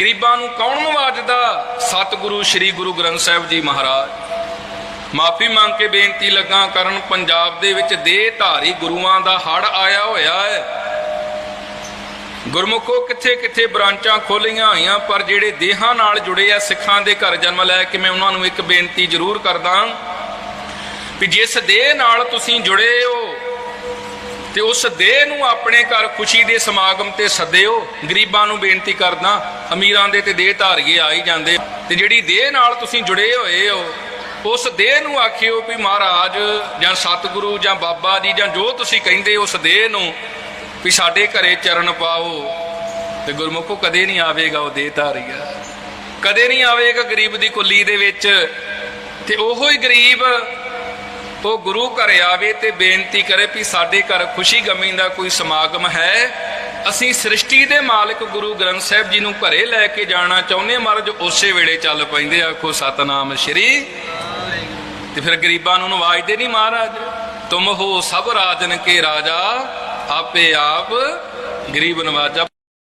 ਗਰੀਬਾਂ ਨੂੰ ਕੌਣ ਨਵਾਜਦਾ ਸਤਿਗੁਰੂ ਸ੍ਰੀ ਗੁਰੂ ਗ੍ਰੰਥ ਸਾਹਿਬ ਜੀ ਮਹਾਰਾਜ। ਮਾਫੀ ਮੰਗ ਕੇ ਬੇਨਤੀ ਲੱਗਾ, ਕਰਨ ਪੰਜਾਬ ਦੇ ਵਿੱਚ ਦੇਹ ਧਾਰੀ ਗੁਰੂਆਂ ਦਾ ਹੜ ਆਇਆ ਹੋਇਆ ਹੈ। ਗੁਰਮੁਖੋ ਕਿੱਥੇ ਕਿੱਥੇ ਬ੍ਰਾਂਚਾਂ ਖੋਲੀਆਂ ਹੋਈਆਂ, ਪਰ ਜਿਹੜੇ ਦੇਹਾਂ ਨਾਲ ਜੁੜੇ ਆ, ਸਿੱਖਾਂ ਦੇ ਘਰ ਜਨਮ ਲੈ ਕੇ ਮੈਂ ਉਹਨਾਂ ਨੂੰ ਇੱਕ ਬੇਨਤੀ ਜ਼ਰੂਰ ਕਰਦਾ ਵੀ ਜਿਸ ਦੇਹ ਨਾਲ ਤੁਸੀਂ ਜੁੜੇ ਹੋ ਤੇ ਉਸ ਦੇਹ ਨੂੰ ਆਪਣੇ ਘਰ ਖੁਸ਼ੀ ਦੇ ਸਮਾਗਮ ਤੇ ਸੱਦਿਓ। ਗਰੀਬਾਂ ਨੂੰ ਬੇਨਤੀ ਕਰਦਾ, ਅਮੀਰਾਂ ਦੇ ਤੇ ਦੇਹ ਧਾਰੀਏ ਆ ਹੀ ਜਾਂਦੇ। ਤੇ ਜਿਹੜੀ ਦੇਹ ਨਾਲ ਤੁਸੀਂ ਜੁੜੇ ਹੋਏ ਹੋ, ਉਸ ਦੇਹ ਨੂੰ ਆਖਿਓ ਵੀ ਮਹਾਰਾਜ, ਜਾਂ ਸਤਿਗੁਰੂ, ਜਾਂ ਬਾਬਾ ਜੀ, ਜਾਂ ਜੋ ਤੁਸੀਂ ਕਹਿੰਦੇ ਉਸ ਦੇਹ ਨੂੰ ਵੀ ਸਾਡੇ ਘਰੇ ਚਰਨ ਪਾਓ। ਤੇ ਗੁਰਮੁਖੋ, ਕਦੇ ਨਹੀਂ ਆਵੇਗਾ ਉਹ ਦੇਹ ਧਾਰੀਆ। ਕਦੇ ਨਹੀਂ ਆਵੇਗਾ ਗਰੀਬ ਦੀ ਕੁੱਲੀ ਦੇ ਵਿੱਚ। ਤੇ ਉਹੋ ਹੀ ਗਰੀਬ ਉਹ ਗੁਰੂ ਘਰ ਆਵੇ ਤੇ ਬੇਨਤੀ ਕਰੇ ਵੀ ਸਾਡੇ ਘਰ ਖੁਸ਼ੀ ਗਮੀ ਦਾ ਕੋਈ ਸਮਾਗਮ ਹੈ। ਅਸੀਂ ਸ੍ਰਿਸ਼ਟੀ ਦੇ ਮਾਲਕ ਗੁਰੂ ਗ੍ਰੰਥ ਸਾਹਿਬ ਜੀ ਨੂੰ ਘਰੇ ਲੈ ਕੇ ਜਾਣਾ ਚਾਹੁੰਦੇ ਮਹਾਰਾਜ, ਉਸੇ ਵੇਲੇ ਚੱਲ ਪੈਂਦੇ ਆਖੋ, ਸਤਨਾਮ ਸ਼੍ਰੀ। ਤੇ ਫਿਰ ਗਰੀਬਾਂ ਨੂੰ ਨਵਾਜਦੇ ਨਹੀਂ ਮਹਾਰਾਜ। ਤੁਮ ਹੋ ਸਭ ਰਾਜਨ ਕੇ ਰਾਜਾ, ਆਪੇ ਆਪ ਗਰੀਬ ਨਵਾਜਾ।